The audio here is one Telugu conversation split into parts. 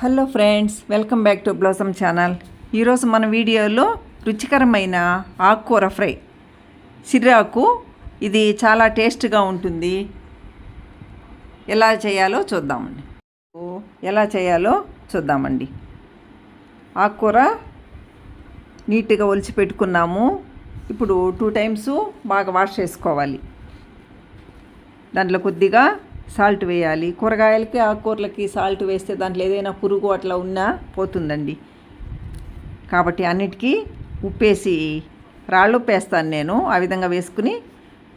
Hello friends welcome back to blossom channel. ఈరోజు మన వీడియోలో రుచికరమైన ఆకుకూర ఫ్రై. సిర్రాకు ఇది చాలా టేస్ట్గా ఉంటుంది. ఎలా చేయాలో చూద్దామండి. ఎలా చేయాలో చూద్దామండి. ఆకుకూర నీట్గా ఒలిచి పెట్టుకున్నాము. ఇప్పుడు టూ టైమ్స్ బాగా వాష్ చేసుకోవాలి. దాంట్లో కొద్దిగా సాల్ట్ వేయాలి. కూరగాయలకి ఆకుకూరలకి సాల్ట్ వేస్తే దాంట్లో ఏదైనా పురుగు అట్లా ఉన్నా పోతుందండి. కాబట్టి అన్నిటికీ ఉప్పేసి రాళ్ళు ఉప్పేస్తాను నేను. ఆ విధంగా వేసుకుని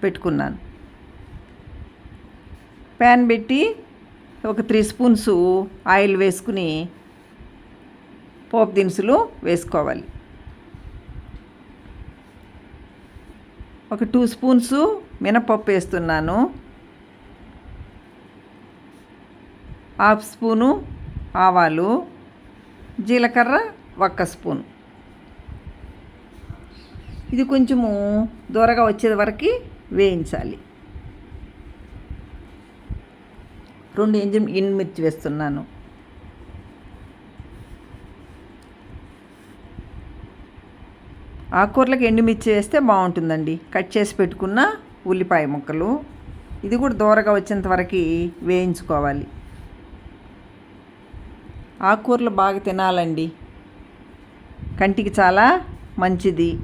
పెట్టుకున్నాను. ప్యాన్ పెట్టి ఒక త్రీ స్పూన్స్ ఆయిల్ వేసుకుని పోపు దినుసులు వేసుకోవాలి. ఒక టూ స్పూన్స్ మినపప్పు వేస్తున్నాను. హాఫ్ స్పూను ఆవాలు జీలకర్ర ఒక్క స్పూన్. ఇది కొంచెము దూరగా వచ్చేది వరకు వేయించాలి. రెండు ఎంజిన్ ఎండుమిర్చి వేస్తున్నాను. ఆకుకూరలకు ఎండుమిర్చి వేస్తే బాగుంటుందండి. కట్ చేసి పెట్టుకున్న ఉల్లిపాయ ముక్కలు. ఇది కూడా దూరగా వచ్చేంత వరకు వేయించుకోవాలి. ఆకుకూరలు బాగా తినాలండి. కంటికి చాలా మంచిది.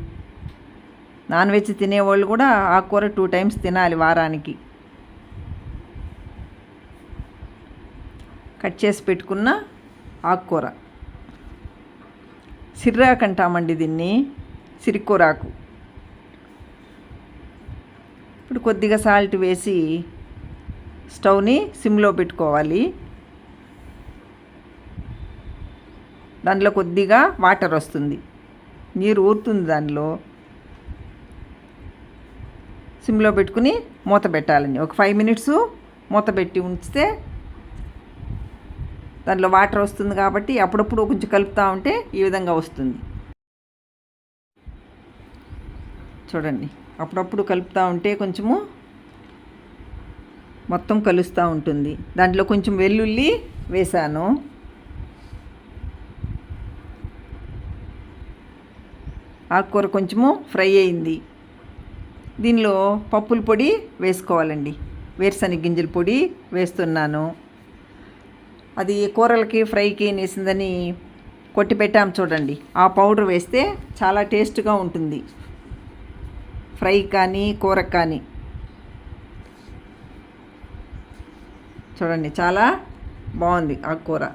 నాన్ వెజ్ తినేవాళ్ళు కూడా ఆకుకూర టూ టైమ్స్ తినాలి వారానికి. కట్ చేసి పెట్టుకున్న ఆకుకూర. సిర్రాకు అంటామండి దీన్ని. సిరికూరాకు. ఇప్పుడు కొద్దిగా సాల్ట్ వేసి స్టవ్ని సిమ్లో పెట్టుకోవాలి. దాంట్లో కొద్దిగా వాటర్ వస్తుంది. నీరు ఊరుతుంది దానిలో. సిమ్లో పెట్టుకుని మూత పెట్టాలని. ఒక ఫైవ్ మినిట్స్ మూత పెట్టి ఉంచితే దాంట్లో వాటర్ వస్తుంది కాబట్టి అప్పుడప్పుడు కొంచెం కలుపుతూ ఉంటే ఈ విధంగా వస్తుంది. చూడండి. అప్పుడప్పుడు కలుపుతూ ఉంటే కొంచెము మొత్తం కలుస్తూ ఉంటుంది. దాంట్లో కొంచెం వెల్లుల్లి వేసాను. ఆకుకూర కొంచెము ఫ్రై అయింది. దీనిలో పప్పుల పొడి వేసుకోవాలండి. వేరుశనగ గింజల పొడి వేస్తున్నాను. అది కూరలకి ఫ్రైకి వేసిందని కొట్టి పెట్టాము చూడండి. ఆ పౌడర్ వేస్తే చాలా టేస్ట్గా ఉంటుంది. ఫ్రై కానీ కూర కానీ. చూడండి చాలా బాగుంది ఆకుకూర